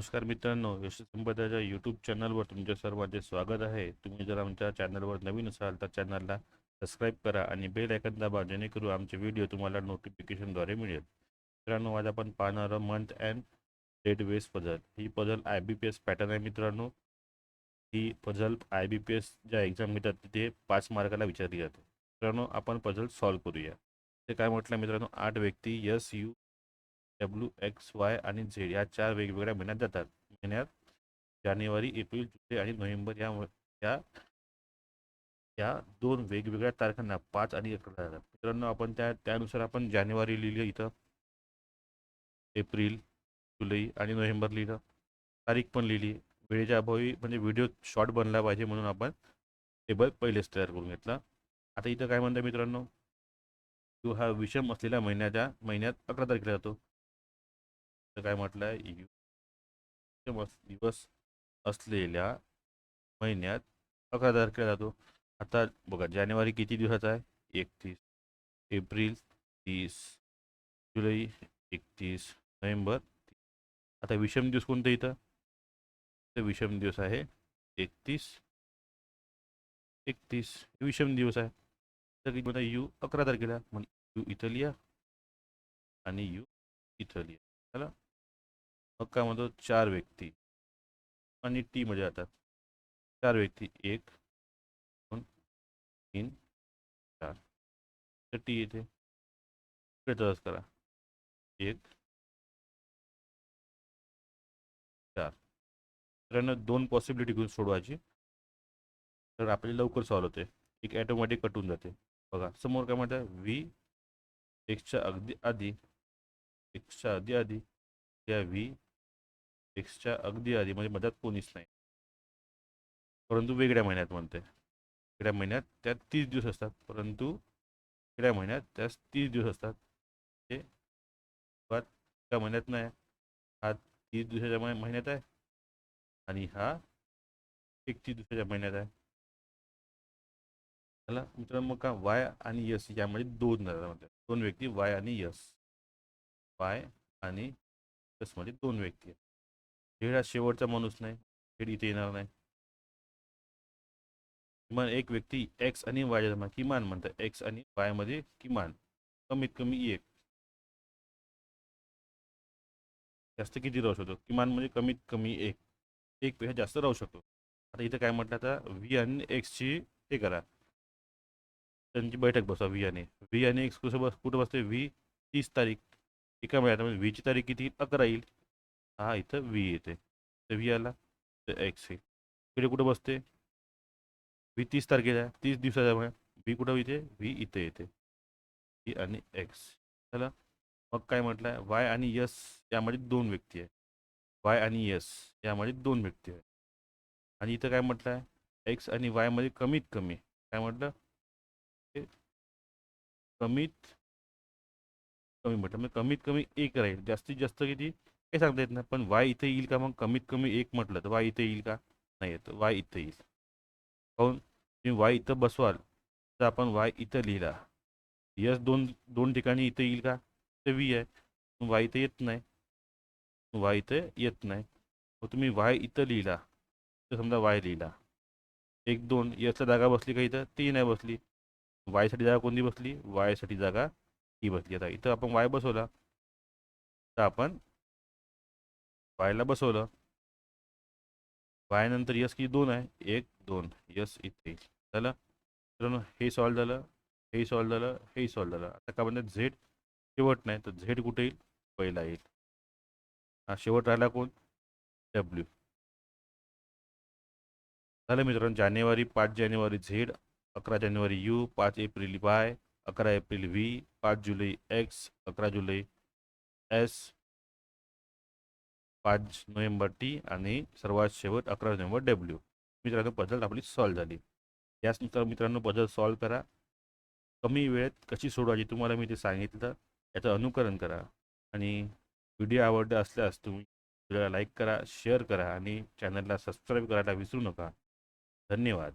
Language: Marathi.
नमस्कार मित्रांनो यश संपदाच्या यूट्यूब चॅनलवर तुमच्या सर्वांचे स्वागत आहे. तुम्ही जर आमच्या चॅनलवर नवीन असाल तर चॅनलला सबस्क्राईब करा आणि बेल आयकन दाबा जेणेकरून आमचे व्हिडिओ तुम्हाला नोटिफिकेशनद्वारे मिळेल. मित्रांनो आज आपण पाहणार month and date wise puzzle he puzzle I B P S pattern आहे मित्रांनो. ही puzzle I B P S ज्या एक्झाम घेतात तिथे पाच मार्काला विचारली जाते. मित्रांनो आपण पझल सॉल्व करूया. ते काय म्हटलं मित्रांनो आठ व्यक्ती S U W X Y आणि झेड या चार वेगवेगळ्या महिन्यात जातात. महिन्यात जानेवारी एप्रिल जुलै आणि नोव्हेंबर या या या दोन वेगवेगळ्या तारखांना पाच आणि अकरा जातात मित्रांनो आपण त्या त्यानुसार आपण जानेवारी लिहिलं इथं. एप्रिल जुलै आणि नोव्हेंबर लिहिलं. तारीख पण लिहिली. वेळेच्या अभावी म्हणजे व्हिडिओ शॉर्ट बनला पाहिजे म्हणून आपण टेबल पहिलेच तयार करून घेतला. आता इथं काय म्हणतं मित्रांनो? यू हा विषम असलेल्या महिन्याच्या महिन्यात अकरा तारखेला जातो. काय म्हटलंय यू दिवस असलेल्या महिन्यात अकरा तारखेला जातो. आता बघा जानेवारी किती दिवसाचा आहे? एकतीस. एप्रिल तीस. जुलै एकतीस. नोव्हेंबर आता विषम दिवस कोणते इथं? तर विषम दिवस आहे एकतीस. एकतीस. विषम दिवस आहे. तर यू अकरा तारखेला मग यू इथं लिहा आणि यू इथं लिहा. चला मग काय म्हणतो चार व्यक्ती आणि टी मध्ये जातात चार व्यक्ती एक दोन तीन चार। तर टी येते इकडे तसंच करा। एक चार। त्यांना दोन पॉसिबिलिटी घेऊन सोडवायची। तर आपली लवकर सॉल्व होते. एक ॲटोमॅटिक कटून जाते. बघा समोर काय म्हणतात? व्ही एक्सच्या अगदी आधी एक्सच्या आधी आधी त्या व्ही एक्सच्या अगदी आधी म्हणजे मध्यात कोणीच नाही. परंतु वेगळ्या महिन्यात म्हणते. वेगळ्या महिन्यात त्यात तीस दिवस असतात. परंतु वेगळ्या महिन्यात त्यात तीस दिवस असतात. ते त्या महिन्यात नाही. हा तीस दिवसाच्या महिन्यात आहे. आणि हा एकतीस दिवसाच्या महिन्यात आहे. चला मित्रांनो मग का वाय आणि यस यामध्ये दोन दोन व्यक्ती वाय आणि यस. पाय आणि यसमध्ये दोन व्यक्ती खेळ हा शेवटचा माणूस नाही खेळ इथे येणार नाही. किमान एक व्यक्ती एक्स आणि वाय किमान म्हणतात. एक्स आणि वायमध्ये किमान कमीत कमी एक. जास्त किती राहू शकतो? किमान म्हणजे कमीत कमी एक. एक पेक्षा जास्त राहू शकतो. आता इथं काय म्हटलं आता? व्ही आणि एक्सची हे करा. त्यांची बैठक बसवा व्ही आणि. व्ही आणि एक्स कसं बस कुठं बसते व्ही तीस तारीख. एका महिन्यात म्हणजे व्हीची तारीख किती? अकरा येईल. हा इथं व्ही येते. तर व्ही आला. तर एक्स येईल. इकडे कुठं बसते? व्ही तीस तारखेला. आहे तीस दिवसाचा म्हणजे व्ही कुठं इथे व्ही इथे येते. व्ही आणि एक्स. चला. मग काय म्हटलं? आहे वाय आणि यस यामध्ये दोन व्यक्ती आहे वाय आणि यस यामध्ये दोन व्यक्ती आहे आणि इथं काय म्हटलं? आहे एक्स आणि वायमध्ये कमीत कमी. काय म्हटलं? कमीत कमी म्हटलं. म्हणजे कमीत कमी एक राहील. जास्तीत जास्त किती? काही सांगता येत नाही. पण वाय इथे येईल का? मग कमीत कमी एक म्हटलं तर वाय इथे येईल का? नाही येत. वाय इथे येईल. काहून तुम्ही वाय इथं बसवाल तर आपण वाय इथं लिहिला. यस दोन दोन ठिकाणी इथं येईल का? तर व्ही आहे. वाय इथं येत नाही. वाय इथं येत नाही. मग तुम्ही वाय इथं लिहिला. तर समजा वाय लिहिला. एक दोन यसला जागा बसली का इथं? ती नाही बसली. वायसाठी जागा कोणती बसली? वायसाठी जागा ही बसली आता इथं आपण वाय बसवला. तर आपण वायला बसवलं. वायनंतर यस किती दोन आहे. एक दोन. यस इथे. झालं? मित्रांनो हे सॉल्व झालं. हे सॉल्व झालं. हे सॉल्व झालं. आता का म्हणतात? झेड शेवट नाही तर झेड कुठे येईल? पहिला येईल. हा शेवट राहिला कोण? डब्ल्यू. झालं मित्रांनो? जानेवारी पाच जानेवारी झेड अकरा जानेवारी यू पाच एप्रिल वाय. अकरा एप्रिल व्ही पाच जुलै एक्स अकरा जुलै एस पाच नोव्हेंबर टी आणि सर्वात शेवट अकरा नोव्हेंबर डब्ल्यू. मित्रांनो पझल आपली सॉल्व झाली. याचनंतर मित्रांनो पझल सॉल्व करा. कमी वेळेत कशी सोडवायची तुम्हाला मी ते सांगितलं. याचं अनुकरण करा. आणि व्हिडिओ आवडले असल्यास तुम्ही व्हिडिओला लाईक करा शेअर करा आणि चॅनलला सबस्क्राईब करायला विसरू नका. धन्यवाद.